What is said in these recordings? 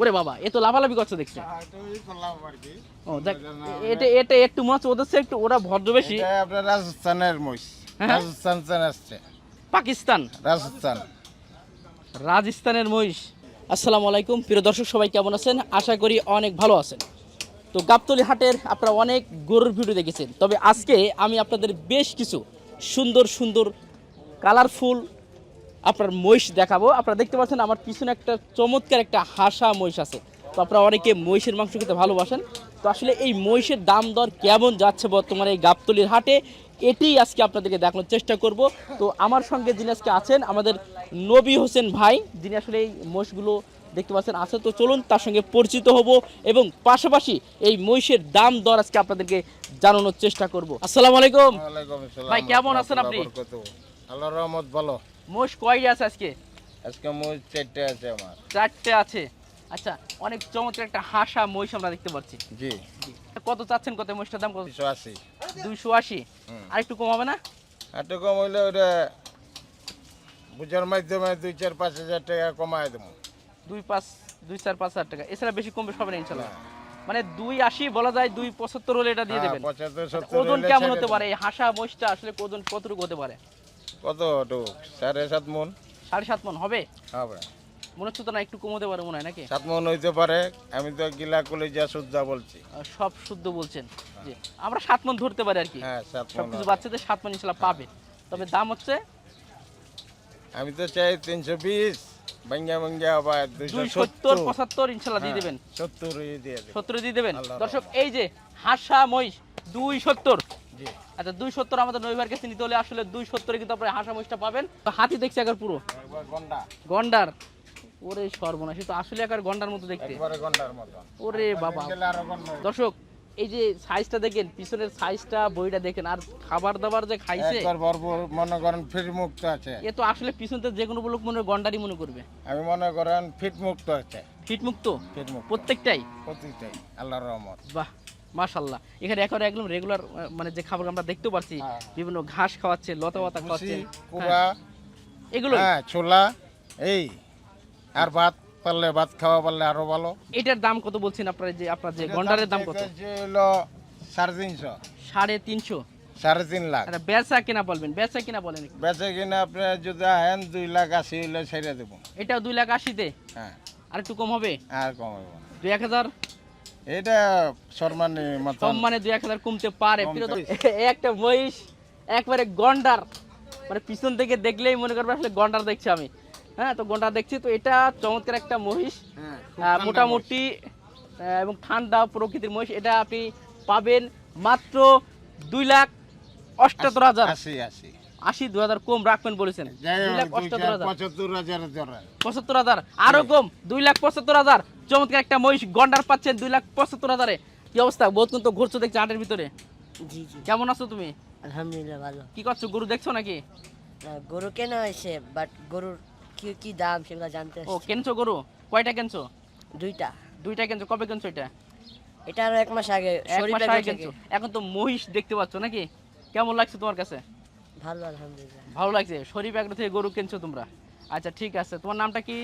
ওরে বাবা এ তো লাফালাফি করছে দেখছি। হ্যাঁ, কি। ও দেখ এটা এটা একটু মাছ ওদের চেয়ে একটু ওরা ভদ্র বেশি আপনার রাজস্থানের মহিষ। হ্যাঁ? রাজস্থান আসছে। পাকিস্তান। রাজস্থান। রাজস্থানের মহিষ। আসসালামু আলাইকুম প্রিয় দর্শক সবাই কেমন আছেন? আশা করি অনেক ভালো আছেন। তো গাবতলি হাটের আপনারা অনেক গরুর ভিডিও দেখেছেন। তবে আজকে আমি আপনাদের বেশ কিছু সুন্দর সুন্দর কালারফুল আপনার মহিষ দেখাবো। আপনারা দেখতে পাচ্ছেন আমার পিছনে একটা চমৎকার একটা হাসা মহিষ আছে। তো আপনারা অনেকে মহিষের মাংস খেতে ভালোবাসেন। তো আসলে এই মহিষের দাম দর কেমন যাচ্ছে বর্তমানে এই গাবতলির হাটে? এটি আজকে আপনাদেরকে দেখানোর চেষ্টা করব। তো আমার সঙ্গে যিনি আজকে আছেন আমাদের নবী হোসেন ভাই যিনি আসলে এই মহিষগুলো দেখতে পাচ্ছেন আছে। তো চলুন তার সঙ্গে পরিচিত হব এবং পাশাপাশি এই মহিষের দাম দর আজকে আপনাদেরকে জানানোর চেষ্টা করব। আসসালামু আলাইকুম। ভাই, কেমন আছেন আপনি? আল্লাহর রহমত ভালো। মহিষ কয়টা আছে আজকে? আজকে মহিষ চারটে আছে আমার। চারটে আছে। আচ্ছা অনেক চমৎকার একটা হাসা মহিষ আমরা দেখতে পাচ্ছি। জি। কত চাচ্ছেন কত মহিষটার দাম? কত? দুশো আশি। দুইশো আশি। আর একটু কমাবে না? একটু কম হইলে ওটা বুঝার মাধ্যমে দুই চার পাঁচ হাজার টাকা কমায় দেবো। দুই পাঁচ দুই চার পাঁচ হাজার টাকা। এছাড়া বেশি কমবে হবে না ইনশাল্লাহ। মানে দুই আশি বলা যায় দুই পঁচাত্তর হলে এটা দিয়ে হ্যাঁ, দেবেন। ওজন কেমন হতে পারে? এই হাসা মহিষটা আসলে ওজন কতটুকু হতে পারে? কত সাড়ে সাত মন। সাড়ে সাত মন হবে? হবে মনে হচ্ছে তো না একটু কমতে পারে মনে হয় নাকি? সাত মন হইতে পারে আমি তো গিলা কলিজা বলছি। সব শুদ্ধ বলছেন। জি আমরা সাত মন ধরতে পারি আর কি। হ্যাঁ সাত মন বাচ্চাদের সাত মন ইনশাল্লাহ পাবে। তবে দাম হচ্ছে? আমি তো চাই তিনশো বিশ ভাঙ্গা ভাঙ্গা আবার দুইশো দুই সত্তর। পঁচাত্তর ইনশাল্লাহ দিয়ে দেবেন। সত্তর দিয়ে সত্তর দিয়ে দেবেন। দর্শক এই যে হাসা মহিষ দুই সত্তর। আচ্ছা দুই সত্তর আমাদের কাছে নিতে হলে আসলে দুই সত্তরে কিন্তু আপনার হাসা মহিষটা পাবেন হাতি দেখছি একবার পুরো। গন্ডার। ওরে সর্বনাশ তো আসলে একবার গন্ডার মতো দেখতে। গন্ডার ওরে বাবা। দর্শক এই যে সাইজটা দেখেন পিছনের সাইজটা বইটা দেখেন আর খাবার দাবার যে খাইছে একবার ভরপুর মনে করেন ফিট মুক্ত আছে। এ তো আসলে পিছনতে যে কোনো লোক মনে হয় গন্ডারই মনে করবে। আমি মনে করেন ফিট মুক্ত আছে। ফিট মুক্ত ফিট মুক্ত প্রত্যেকটাই প্রতিটাই আল্লাহর রহমত। বাহ। মাশাল্লাহ এখানে এখন একদম রেগুলার মানে যে খাবার আমরা দেখতে পাচ্ছি হ্যাঁ। বিভিন্ন ঘাস খাওয়াচ্ছে লতা পাতা খাওয়াচ্ছে। কুড়া এগুলো হ্যাঁ ছোলা এই আর ভাত পারলে ভাত খাওয়া পারলে আরও ভালো। এটার দাম কত বলছেন আপনার যে আপনার যে গন্ডারের দাম কত? যে হলো সাড়ে তিনশো। সাড়ে তিনশো। সাড়ে তিন লাখ। আচ্ছা বেচা কিনা বলবেন বেচা কিনা বলেন। বেচে কিনা আপনি যদি আহেন দুই লাখ আশি হইলে ছেড়ে দেবো। এটা দুই লাখ আশিতে? হ্যাঁ। আর একটু কম হবে? আর কমাবো না। দুই এক হাজার? এটা সম্মানী সম্মানে দুই এক হাজার কমতে পারে। একটা মহিষ একবারে গন্ডার। মানে পিছন থেকে দেখলেই মনে করবে আসলে গন্ডার দেখছি আমি। হ্যাঁ তো গন্ডার দেখছি তো এটা চমৎকার একটা মহিষ। হ্যাঁ, মোটামুটি এবং ঠান্ডা প্রকৃতির মহিষ। এটা আপনি পাবেন মাত্র দুই লাখ অষ্টাত্তর হাজার। আশি আশি আশি। দুই হাজার কম রাখবেন বলেছেন। দুই লাখ অষ্টাত্তর হাজার। পঁচাত্তর হাজার পঁচাত্তর হাজার। আরও কম দুই লাখ পঁচাত্তর হাজার। চমৎকার একটা মহিষ গন্ডার পাচ্ছেন দুই লাখ পঁচাত্তর হাজারে। কি অবস্থা? বহুত কিন্তু ঘুরছো দেখছি আটের ভিতরে। জি জি। কেমন আছো তুমি? আলহামদুলিল্লাহ ভালো। কি করছ? গরু দেখছ নাকি? না, গরু কেনা হয়েছে বাট গরুর কি কি দাম সেগুলো জানতে ও কেনছো গরু? কয়টা কেনছো? দুইটা। দুইটা কেনছো? কবে কেনছো এটা? এটা আরও এক মাস আগে এক মাস আগে কেনছো? এখন তো মহিষ দেখতে পাচ্ছ নাকি? কেমন লাগছে তোমার কাছে? ভালো আলহামদুলিল্লাহ। ভালো লাগছে? শরীফ এগ্রো থেকে গরু কেনছো তোমরা? আচ্ছা ঠিক আছে। তোমার নামটা কি?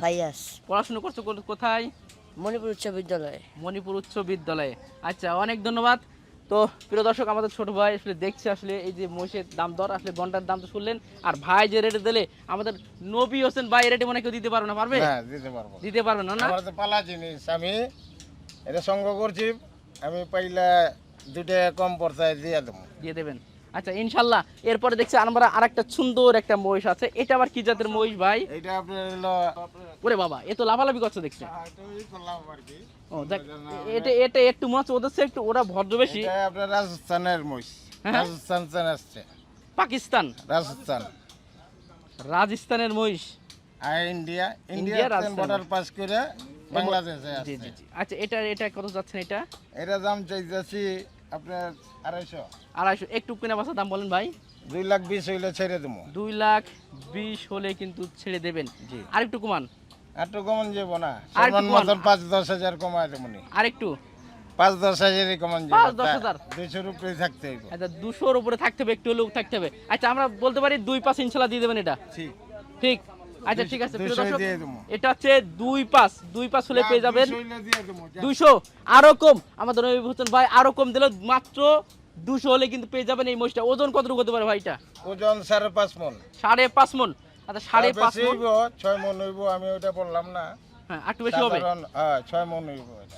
ফাইয়াস। পড়াশোনা করছ কোথায়? মণিপুর উচ্চ বিদ্যালয়ে। মণিপুর উচ্চ বিদ্যালয়ে। আচ্ছা অনেক ধন্যবাদ। তো প্রিয় দর্শক আমাদের ছোট ভাই আসলে দেখছে আসলে এই যে মহিষের দাম দর আসলে ঘণ্টার দাম তো শুনলেন। আর ভাই যে রেটে দিলে আমাদের নবী হোসেন ভাই রেটে মনে কেউ দিতে পারবে না পারবে? হ্যাঁ দিতে পারব। দিতে পারবে না না? আমার তো পালা জিনিস আমি এটা সঙ্গ করছি আমি পাইলে দুটা কম পড়তায় দিয়ে দেবো। দিয়ে দেবেন। আচ্ছা ইনশাল্লাহ। এরপরে দেখছি আমরা আরেকটা সুন্দর একটা মহিষ আছে। এটা আবার কি জাতের মহিষ ভাই? এইটা আপনার ওরে বাবা এ তো লাফালাফি করছে দেখছি। হ্যাঁ, আর ও দেখ এটা এটা একটু মাছ ওদের একটু ওরা ভদ্র বেশি। এটা আপনার রাজস্থানের মহিষ। হ্যাঁ। রাজস্থান আসছে। পাকিস্তান? রাজস্থান। রাজস্থানের মহিষ। আর ইন্ডিয়া ইন্ডিয়া। বর্ডার পাস করে বাংলাদেশে জি জি জি। আচ্ছা এটা এটা কত যাচ্ছে এটা? এটা দাম চাইতেছি আপনার আড়াইশো। আড়াইশো। একটু কিনা বাসা দাম বলেন ভাই। দুই লাখ বিশ হইলে ছেড়ে দেবো। দুই লাখ বিশ হলে কিন্তু ছেড়ে দেবেন। জি। আরেকটু কমান। একটু কমান যাব না। আর সমান একটু। মতন পাঁচ দশ হাজার কমায় দেবো নি। আরেকটু পাঁচ দশ হাজারই কমান পাঁচ যাব দশ হাজার? দুইশোর উপরে থাকতে হইব। আচ্ছা দুশোর উপরে থাকতে হবে একটু হলেও থাকতে হবে। আচ্ছা আমরা বলতে পারি দুই পাঁচ ইনশাল্লাহ দিয়ে দেবেন এটা। ঠিক ঠিক। আচ্ছা ঠিক আছে প্রিয় দর্শক এটা হচ্ছে দুই পাস দুই পাস হলে পেয়ে যাবেন দুইশো আরও কম। আমাদের হোসেন ভাই আরও কম দিলে মাত্র দুশো হলে কিন্তু পেয়ে যাবেন এই মহিষটা। ওজন কতটুকু হতে পারে ভাইটা? ওজন সাড়ে পাঁচ মন। সাড়ে পাঁচ মন। আচ্ছা সাড়ে পাঁচ মন। ছয় মন হইব আমি ওটা বললাম না। হ্যাঁ একটু বেশি হবে। হ্যাঁ, ছয় মন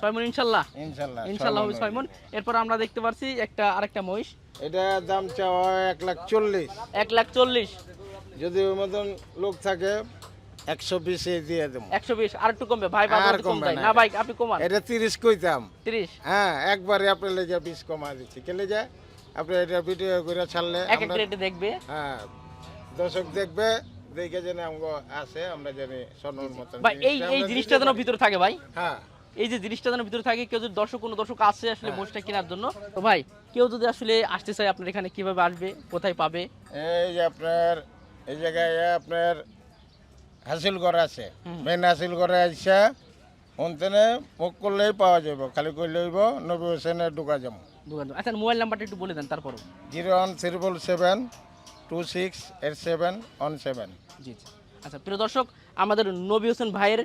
ছয় মন ইনশাল্লাহ। ইনশাল্লাহ ইনশাল্লাহ হবে ছয় মন। এরপর আমরা দেখতে পাচ্ছি একটা আরেকটা মহিষ। এটা দাম চাওয়া এক লাখ চল্লিশ। এক লাখ চল্লিশ। যদি ওই মতন লোক থাকে একশো বিশে দিয়ে দেবো। একশো বিশ আর একটু কমবে। ভাই আর কমবে না। ভাই আপনি কমান। এটা তিরিশ কইতাম। তিরিশ? হ্যাঁ একবারে আপনার লেগে বিশ কমা দিচ্ছি। কেলে যা আপনি এটা ভিডিও করে ছাড়লে এক এক রেটে দেখবে। হ্যাঁ দর্শক দেখবে দেখে যেন আমগো আছে আমরা জানি স্বর্ণর মতন ভাই এই এই জিনিসটা যেন ভিতরে থাকে ভাই। হ্যাঁ। এই যে জিনিসটা যেন ভিতরে থাকে কেউ যদি দর্শক কোনো দর্শক আসে হ্যাঁ। আসলে মোষটা কেনার জন্য তো ভাই কেউ যদি আসলে আসতে চায় আপনার এখানে কীভাবে আসবে কোথায় পাবে? এই যে আপনার এই জায়গায় আপনার হাসিল করা আছে। মেন হাসিল করে আইসা অন্তনে মুখ করলেই পাওয়া যাবে খালি করলে হইব নবী হোসেনে ঢুকা যাব আচ্ছা মোবাইল নাম্বারটা একটু বলে দেন তারপর zero one triple seven two six eight seven one seven. জি জি। আচ্ছা প্রিয় দর্শক আমাদের নবী হোসেন ভাইয়ের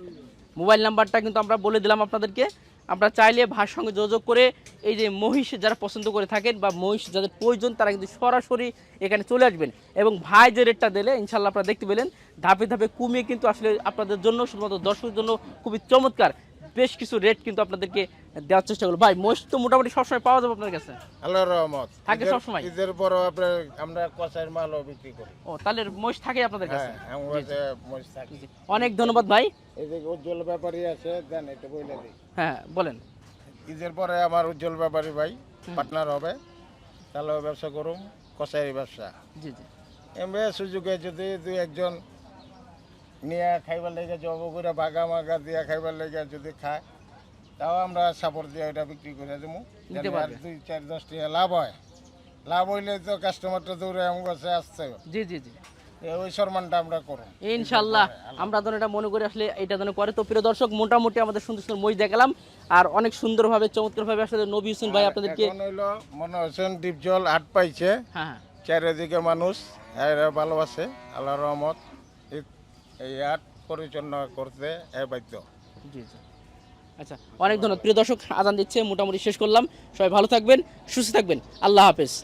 মোবাইল নাম্বারটা কিন্তু আমরা বলে দিলাম আপনাদেরকে। আপনারা চাইলে ভাইয়ের সঙ্গে যোগাযোগ করে এই যে মহিষ যারা পছন্দ করে থাকেন বা মহিষ যাদের প্রয়োজন, তারা কিন্তু সরাসরি এখানে চলে আসবেন। এবং ভাই যে রেটটা দিলে ইনশাল্লাহ আপনারা দেখতে পেলেন। ধাপে ধাপে কমিয়ে কিন্তু আসলে আপনাদের জন্য, শুধুমাত্র দর্শকের জন্য খুবই চমৎকার। বেশ কিছু রেট কিন্তু আপনাদেরকে দেওয়ার চেষ্টা করব। ভাই মহিষ তো মোটামুটি সবসময় পাওয়া যাবে আপনার কাছে? আল্লাহ রহমত। থাকে সবসময়? ঈদের পরও আপনার আমরা কষাইয়ের মালও বিক্রি করি। ও তাহলে মহিষ থাকে আপনাদের কাছে? হ্যাঁ। অনেক ধন্যবাদ ভাই। এদিকে উজ্জ্বল ব্যাপারী আছে দেন এটা বইলে দিই। হ্যাঁ বলেন। ঈদের পরে আমার উজ্জ্বল ব্যাপারী ভাই পার্টনার হবে। তাহলে ব্যবসা করুম কষাই ব্যবসা। জি জি। এমবে সুযোগে যদি দুই একজন নিয়ে খাইবার লেগে জব করে বাগা মাগা দিয়া খাইবার লেগে যদি খায় তাও আমরা সাপোর্ট দিয়ে এটা বিক্রি করে দেবো। দুই চার দশ টাকা লাভ হয়। লাভ হইলে তো কাস্টমারটা দৌড়ে আমার কাছে আসছে। জি জি জি। ওই সম্মানটা আমরা করুন ইনশাল্লাহ আমরা যেন এটা মনে করি আসলে এটা যেন করে। তো প্রিয় দর্শক মোটামুটি আমাদের সুন্দর সুন্দর মই দেখালাম। আর অনেক সুন্দরভাবে চমৎকারভাবে আসলে নবী হোসেন ভাই আপনাদেরকে মনে ডিপ জল আট পাইছে। হ্যাঁ হ্যাঁ। চারিদিকে মানুষ এরা ভালোবাসে আল্লাহ রহমত। এই- এই পরিচালনা করতে বাধ্য। জি জি। আচ্ছা অনেক ধন্যবাদ। প্রিয় দর্শক আদান দিচ্ছে, মোটামুটি শেষ করলাম। সবাই ভালো থাকবেন, সুস্থ থাকবেন। আল্লাহ হাফেজ।